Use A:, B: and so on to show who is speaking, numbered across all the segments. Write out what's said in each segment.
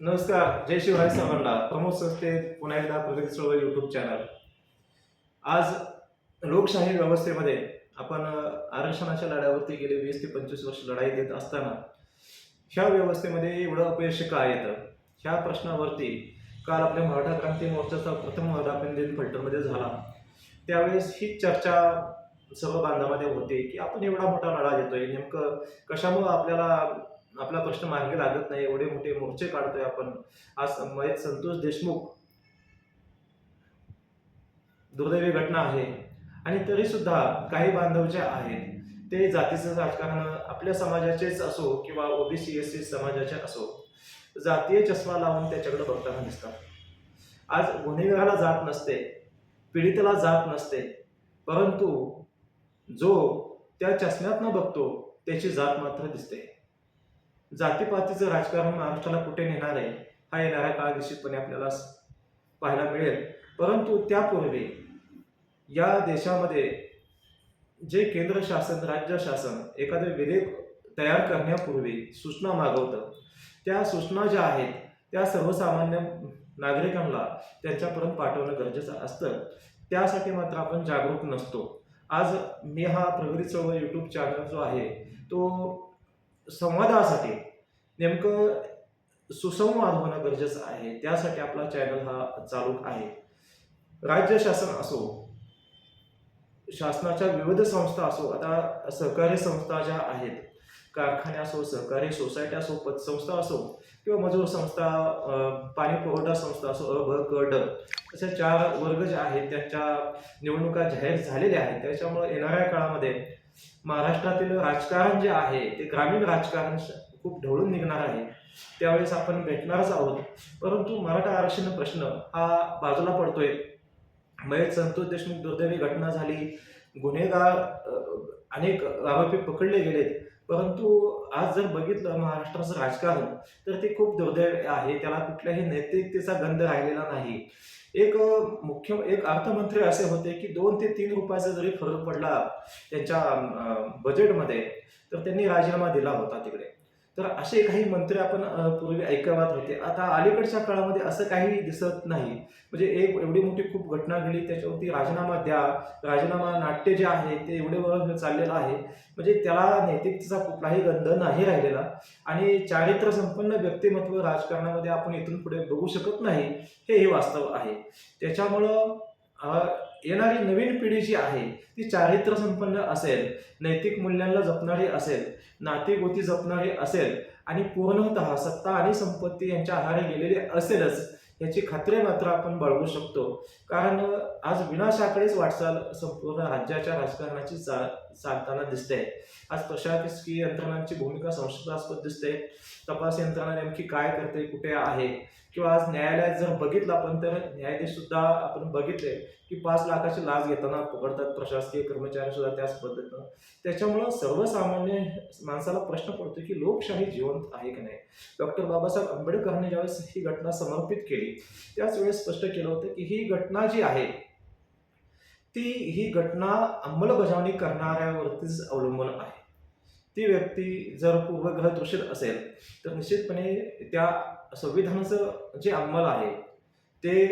A: नमस्कार जय शिवराय सर्वांना प्रमोद संस्थे पुन्हा एकदा प्रगती चळवळ यूट्यूब चॅनल आज लोकशाही व्यवस्थेमध्ये आपण आरक्षणाच्या लढ्यावरती गेले वीस ते पंचवीस वर्ष लढाई देत असताना ह्या व्यवस्थेमध्ये एवढं अपयश का येतं? ह्या प्रश्नावरती काल आपल्या मराठा क्रांती मोर्चाचा प्रथम वर्धापन दिन फलटणमध्ये झाला. त्यावेळेस ही चर्चा सर्व बांधामध्ये होते की आपण एवढा मोठा लढा देतोय. नेमकं कशामुळं आपल्याला आपला प्रश्न मार्गी लागत नाही एवढे मोठे मोर्चे काढतोय आपण. आज मयत संतोष देशमुख दुर्दैवी घटना आहे. आणि तरी सुद्धा काही बांधव जे आहेत ते जातीचं राजकारण आपल्या समाजाचेच असो किंवा ओबीसी एस सी समाजाचे असो जातीय चष्मा लावून त्याच्याकडे बघताना दिसतात. आज गुन्हेगाराला जात नसते पीडितेला जात नसते परंतु जो त्या चष्म्यातनं बघतो त्याची जात मात्र दिसते. जातीपातीचं राजकारण महाराष्ट्राला कुठे नेणार आहे? हा येणारा काळ निश्चितपणे आपल्याला पाहायला मिळेल. परंतु त्यापूर्वी या देशामध्ये जे केंद्र शासन राज्य शासन एखादे विधेयक तयार करण्यापूर्वी सूचना मागवतं त्या सूचना ज्या आहेत त्या सर्वसामान्य नागरिकांना त्यांच्यापर्यंत पाठवणं गरजेचं असतं. त्यासाठी मात्र आपण जागरूक नसतो. आज मी हा प्रगती चळवळ यूट्यूब चॅनल जो आहे तो संवादासाठी. नेमकं सुसंवाद होणं गरजेचं आहे. त्यासाठी आपला चॅनल हा चालू आहे. राज्य शासन असो शासनाच्या विविध संस्था असो आता सहकारी संस्था ज्या आहेत कारखाने असो सहकारी सोसायटी असो पतसंस्था असो किंवा मजूर संस्था पाणी पुरवठा संस्था असो अ भ क ड अशा चार वर्ग जे आहेत त्यांच्या निवडणुका जाहीर झालेल्या आहेत. त्याच्यामुळे येणाऱ्या काळामध्ये महाराष्ट्रातील राजकारण जे आहे ते ग्रामीण राजकारण खूप ढवळून निघणार आहे. त्यावेळेस आपण भेटणारच आहोत. परंतु मराठा आरक्षण प्रश्न हा बाजूला पडतोय. मयत संतोष देशमुख दुर्दैवी घटना झाली. गुन्हेगार अनेक आरोपी पकडले गेलेत. परंतु आज जर बघितलं महाराष्ट्राचं राजकारण तर ते खूप दुर्दैव आहे. त्याला कुठल्याही नैतिकतेचा गंध राहिलेला नाही. एक मुख्य एक अर्थमंत्री असे होते की दोन ते तीन रुपयाचा जरी फरक पडला त्यांच्या बजेटमध्ये तर त्यांनी राजीनामा दिला होता तिकडे. तर असे काही मंत्री आपण पूर्वी ऐकावात होते. आता अलीकडच्या काळामध्ये असं काही दिसत नाही. म्हणजे एक एवढी मोठी खूप घटना घडली त्याच्यावरती राजीनामा द्या. राजीनामा नाट्य जे आहे ते एवढे वर्ष चाललेलं आहे. म्हणजे त्याला नैतिकतेचा कुठलाही गंध नाही राहिलेला. आणि चारित्र्य संपन्न व्यक्तिमत्व राजकारणामध्ये आपण इथून पुढे बघू शकत नाही हे हे वास्तव आहे. त्याच्यामुळं येणारी नवीन पिढी जी आहे ती चारित्र्य संपन्न असेल नैतिक मूल्यांना जपणारी असेल नातेगोती जपणारी असेल आणि पूर्णतः सत्ता आणि संपत्ती यांच्या आहारी गेलेली असेलच याची खात्री मात्र आपण बाळगू शकतो. कारण आज विनाशाकडेच वाटचाल संपूर्ण राज्याच्या राजकारणाची चा चालताना दिसते. आज प्रशासकीय यंत्रणांची भूमिका संशयास्पद दिसते. तपास यंत्रणा नेमकी काय करते कुठे आहे? किंवा आज न्यायालयात जर बघितलं आपण तर न्यायाधीश सुद्धा आपण बघितले की पाच लाखाची लाच घेताना पकडतात प्रशासकीय कर्मचारी सुद्धा त्याच पद्धतीनं. त्याच्यामुळं सर्वसामान्य माणसाला प्रश्न पडतो की लोकशाही जिवंत आहे की नाही? डॉक्टर बाबासाहेब आंबेडकरांनी ज्यावेळेस ही घटना समर्पित केली त्याच वेळेस स्पष्ट केलं होतं की ही घटना जी आहे ती ही घटना अंमलबजावणी करणाऱ्यावरतीच अवलंबून आहे. ती व्यक्ती जर पूर्वग्रह दूषित असेल तर निश्चितपणे त्या संविधानाचं जे अंमल आहे ते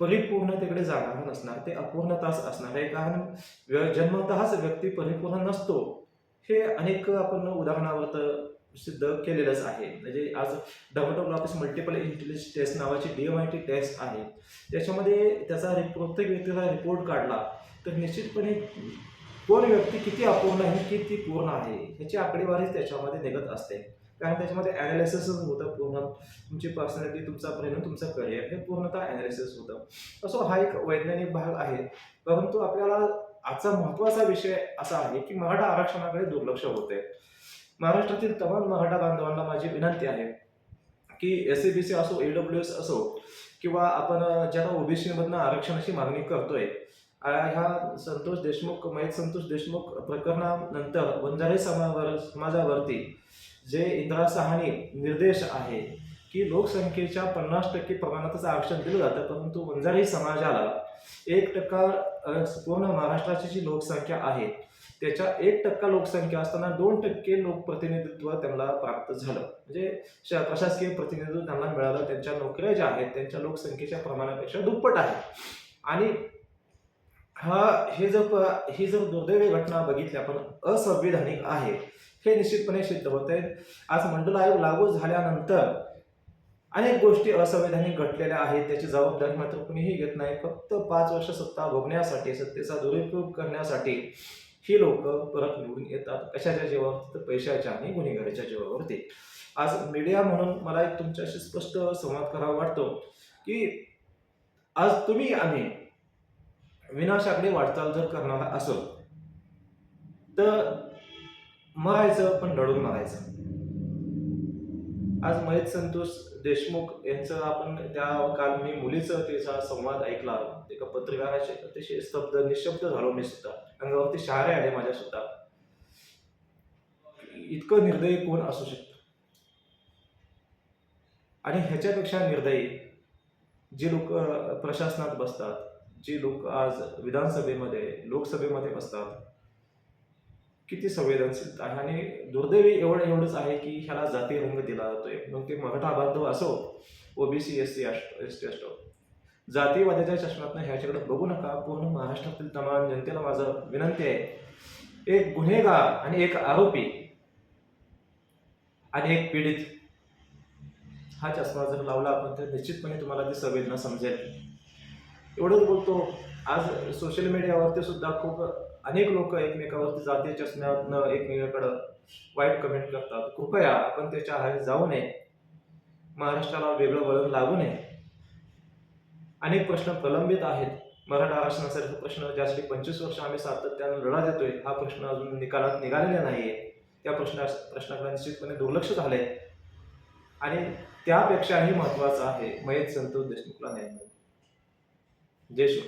A: परिपूर्णतेकडे जाणार नसणार ते अपूर्णताच असणार आहे. कारण व्य- जन्मतःच व्यक्ती परिपूर्ण नसतो. हे अनेक आपण उदाहरणावर सिद्ध केलेलंच आहे. म्हणजे आज डर्मटोग्राफिस मल्टिपल इंटेलिजन्स टेस्ट नावाची D M I T test आहे. त्याच्यामध्ये त्याचा रि- प्रत्येक व्यक्तीचा रिपोर्ट काढला तर निश्चितपणे कोण व्यक्ती किती अपूर्ण आहे किती पूर्ण आहे ह्याची आकडेवारीच त्याच्यामध्ये निघत असते. कारण त्याच्यामध्ये ॲनालिसिसच होतं पूर्ण. तुमची पर्सनॅलिटी तुमचा परिणाम तुमचं करिअर हे पूर्णतः ॲनालिसिस होतं. असो हा एक वैज्ञानिक भाग आहे. परंतु आपल्याला आजचा महत्त्वाचा विषय असा आहे की मराठा आरक्षणाकडे दुर्लक्ष होते महाराष्ट्रातील तमाम मराठा बांधवांना माझी विनंती आहे की एस सी बी सी असो ए डब्ल्यू एस असो किंवा आपण अ, ज्याला ओबीसीमधनं आरक्षणाची मागणी करतोय ह्या संतोष देशमुख मयत संतोष देशमुख प्रकरणानंतर वंजारी समावर समाजावरती जे इंदिरा सहानी निर्देश आहे की लोकसंख्येच्या पन्नास टक्के प्रमाणातच आरक्षण दिलं जातं परंतु वंजारी समाजाला एक टक्का पूर्ण महाराष्ट्राची जी लोकसंख्या आहे त्याच्या एक टक्का लोकसंख्या असताना दोन टक्के लोकप्रतिनिधित्व त्यांना प्राप्त झालं. म्हणजे श- प्रशासकीय प्रतिनिधित्व त्यांना मिळालं त्यांच्या नोकऱ्या ज्या आहेत त्यांच्या लोकसंख्येच्या प्रमाणापेक्षा दुप्पट आहे. आणि हा हे जर प- ही जर दुर्दैवी घटना बघितली आपण असंविधानिक आहे हे निश्चितपणे सिद्ध होत आहेत. आज मंडल आयोग लागू झाल्यानंतर अनेक गोष्टी असंवैधानिक घडलेल्या आहेत. त्याची जबाबदारी मात्र कुणीही घेत नाही. फक्त पाच वर्ष सत्ता भोगण्यासाठी सत्तेचा दुरुपयोग करण्यासाठी ही लोक परत निवडून येतात. कशाच्या जीवावरती? तर पैशाच्या आणि गुन्हेगारीच्या जीवावरती. आज मीडिया म्हणून मला एक तुमच्याशी स्पष्ट संवाद करावा वाटतो की आज तुम्ही आम्ही विनाशाकडे वाटचाल जर करणार असो तर मरायचं पण लढून मरायचं. आज महेश संतोष देशमुख यांचं आपण त्या काल मी मुलीचं त्याचा संवाद ऐकला. एका पत्रकाराचे अतिशय स्तब्ध निशब्द झालो मी सुद्धा. अंगावरती शहारे आले माझ्या सुद्धा. इतकं निर्दयी कोण असू शकतं? आणि ह्याच्यापेक्षा निर्दयी जे लोक प्रशासनात बसतात जी लोक आज विधानसभेमध्ये लोकसभेमध्ये बसतात किती संवेदनशील आहे? आणि दुर्दैवी एवढं एवढंच आहे की ह्याला जाती रंग दिला जातोय. मग ते मराठा बांधव असो OBC S C S T असो जातीवादाच्या चष्म्यातनं ह्याच्याकडे बघू नका. पूर्ण महाराष्ट्रातील तमाम जनतेला माझं विनंती आहे. एक गुन्हेगार आणि एक आरोपी आणि एक पीडित हा चष्मा जर लावला आपण तर निश्चितपणे तुम्हाला ती संवेदना समजेल. एवढंच बोलतो. आज सोशल मीडियावरती सुद्धा खूप अनेक लोक एकमेकावरती जाती स्नेहातनं एकमेकाकडं वाईट कमेंट करतात. कृपया आपण त्याच्या आहारी जाऊ नये. महाराष्ट्राला वेगळं वळण लागू नये. अनेक प्रश्न प्रलंबित आहेत. मराठा आरक्षणासारखे प्रश्न ज्यासाठी पंचवीस वर्ष आम्ही सातत्यानं लढा देतोय हा प्रश्न अजून निकालात निघालेला नाहीये. त्या प्रश्ना प्रश्नाकडे निश्चितपणे दुर्लक्ष झालंय. आणि त्यापेक्षाही महत्वाचं आहे मयत संतोष देशमुखला न्याय जय शिव